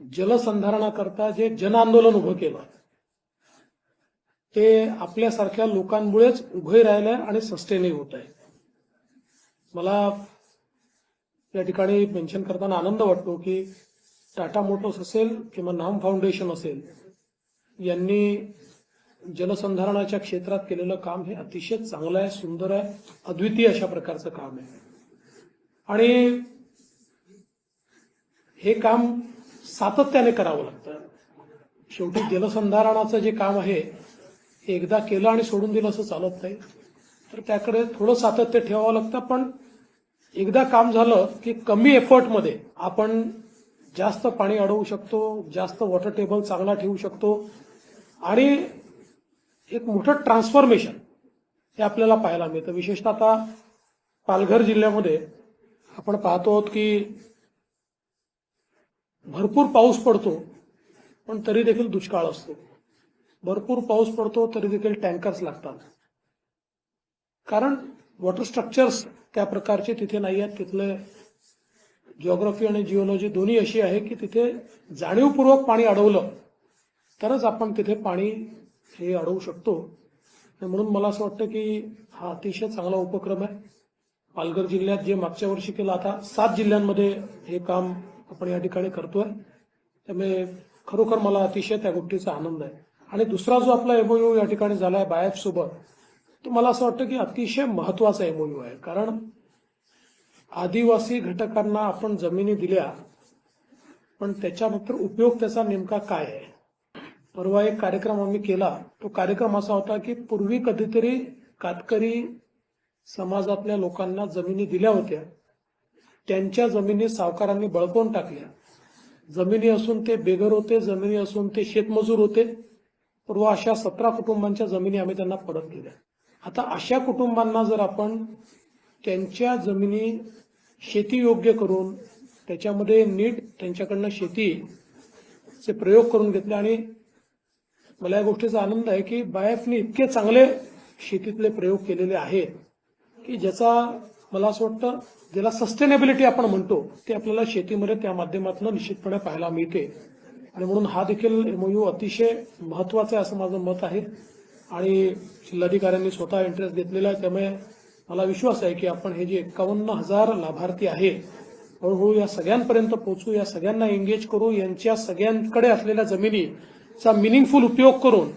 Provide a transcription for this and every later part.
जलसंधारणाकरता जे जन आंदोलन उभं केलं ते आपल्यासारख्या लोकांमुळेच उभे राहिलंय आणि सस्टेनही होत आहे. मला या ठिकाणी मेन्शन करताना आनंद वाटतो की टाटा मोटर्स असेल किंवा नाम फाउंडेशन असेल यांनी जलसंधारणाच्या क्षेत्रात केलेलं काम हे अतिशय चांगलं आहे सुंदर आहे अद्वितीय अशा प्रकारचं काम आहे. आणि हे काम सातत्याने करावं लागतं. शेवटी जलसंधारणाचं जे काम आहे हे एकदा केलं आणि सोडून दिलं असं चालत नाही. तर त्याकडे थोडं सातत्य ठेवावं लागतं पण एकदा काम झालं की कमी एफर्टमध्ये आपण जास्त पाणी अडवू शकतो जास्त वॉटर टेबल चांगला ठेवू शकतो आणि एक मोठं ट्रान्सफॉर्मेशन हे आपल्याला पाहायला मिळतं. विशेषतः आता पालघर जिल्ह्यामध्ये आपण पाहतो आहोत की भरपूर पाऊस पडतो पण तरी देखील दुष्काळ असतो. भरपूर पाऊस पडतो तरी देखील टँकर्स लागतात. कारण वॉटर स्ट्रक्चर्स त्या प्रकारचे तिथे नाही आहेत. तिथले जिओग्राफी आणि जिओलॉजी दोन्ही अशी आहे की तिथे जाणीवपूर्वक पाणी अडवलं तरच आपण तिथे पाणी हे अडवू शकतो. म्हणून मला असं वाटतं की हा अतिशय चांगला उपक्रम आहे. पालघर जिल्ह्यात जे मागच्या वर्षी केलं आता सात जिल्ह्यांमध्ये हे काम आपण या ठिकाणी करतोय. त्यामुळे खरोखर मला अतिशय त्या गोष्टीचा आनंद आहे. आणि दुसरा जो आपला एमओयू या ठिकाणी झाला आहे बायफ सोबत तो मला असं वाटतं की अतिशय महत्त्वाचा एमओयू आहे. कारण आदिवासी घटकांना आपण जमिनी दिल्या पण त्याच्यानंतर उपयोग त्याचा नेमका काय आहे? परवा एक कार्यक्रम आम्ही केला. तो कार्यक्रम असा होता की पूर्वी कधीतरी कातकरी समाजातल्या लोकांना जमिनी दिल्या होत्या. त्यांच्या जमिनी सावकारांनी बळकवून टाकल्या. जमिनी असून ते बेघर होते जमिनी असून ते शेतमजूर होते. पूर्व अशा सतरा कुटुंबांच्या जमिनी आम्ही त्यांना परत केल्या. आता अशा कुटुंबांना जर आपण त्यांच्या जमिनी शेती योग्य करून त्याच्यामध्ये नीट त्यांच्याकडनं शेतीचे प्रयोग करून घेतले आणि मला या गोष्टीचा आनंद आहे की बायफने इतके चांगले शेतीतले प्रयोग केलेले आहेत की ज्याचा मला असं वाटतं ज्याला सस्टेनेबिलिटी आपण म्हणतो ते आपल्याला शेतीमध्ये त्या माध्यमातून निश्चितपणे पाहायला मिळते. आणि म्हणून हा देखील एमओयू अतिशय महत्त्वाचा आहे असं माझं मत आहे. आणि जिल्हाधिकाऱ्यांनी स्वतः इंटरेस्ट घेतलेला आहे. त्यामुळे मला विश्वास आहे की आपण हे जे एकावन्न हजार लाभार्थी आहेत हळूहळू या सगळ्यांपर्यंत पोहोचू या सगळ्यांना एंगेज करू यांच्या सगळ्यांकडे असलेल्या जमिनीचा मिनिंगफुल उपयोग करून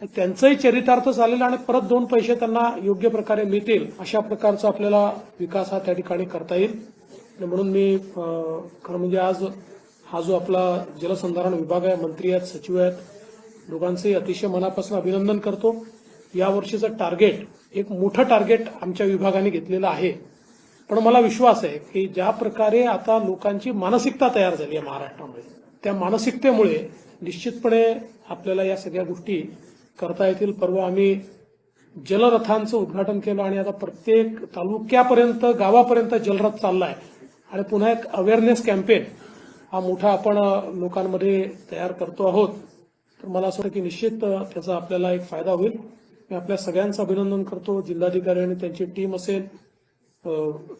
त्यांचंही चरितार्थ झालेलं आणि परत दोन पैसे त्यांना योग्य प्रकारे मिळतील अशा प्रकारचा आपल्याला विकास हा त्या ठिकाणी करता येईल. आणि म्हणून मी खरं म्हणजे आज हा जो आपला जलसंधारण विभाग आहे मंत्री आहेत सचिव आहेत दोघांचंही अतिशय मनापासून अभिनंदन करतो. यावर्षीचं टार्गेट एक मोठं टार्गेट आमच्या विभागाने घेतलेलं आहे. पण मला विश्वास आहे की ज्या प्रकारे आता लोकांची मानसिकता तयार झाली आहे महाराष्ट्रामध्ये त्या मानसिकतेमुळे निश्चितपणे आपल्याला या सगळ्या गोष्टी करता येतील. परवा आम्ही जलरथांचं उद्घाटन केलं आणि आता प्रत्येक तालुक्यापर्यंत गावापर्यंत जलरथ चाललाय. आणि पुन्हा एक अवेअरनेस कॅम्पेन हा मोठा आपण लोकांमध्ये तयार करतो आहोत. तर मला असं वाटतं की निश्चित त्याचा आपल्याला एक फायदा होईल. मी आपल्या सगळ्यांचं अभिनंदन करतो. जिल्हाधिकारी आणि त्यांची टीम असेल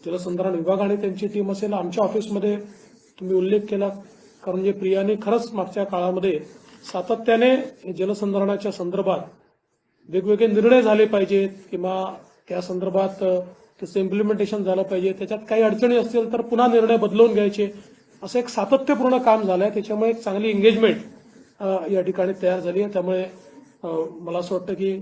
जलसंधारण विभाग आणि त्यांची टीम असेल आमच्या ऑफिसमध्ये तुम्ही उल्लेख केला. कारण जे प्रियाने खरंच मागच्या काळामध्ये सातत्याने जलसंधारणाच्या संदर्भात वेगवेगळे निर्णय झाले पाहिजेत किंवा त्या संदर्भात त्याचं इम्प्लिमेंटेशन झालं पाहिजे. त्याच्यात काही अडचणी असतील तर पुन्हा निर्णय बदलवून घ्यायचे. असं एक सातत्यपूर्ण काम झालं आहे त्याच्यामुळे एक चांगली एंगेजमेंट या ठिकाणी तयार झाली आहे. त्यामुळे मला असं वाटतं की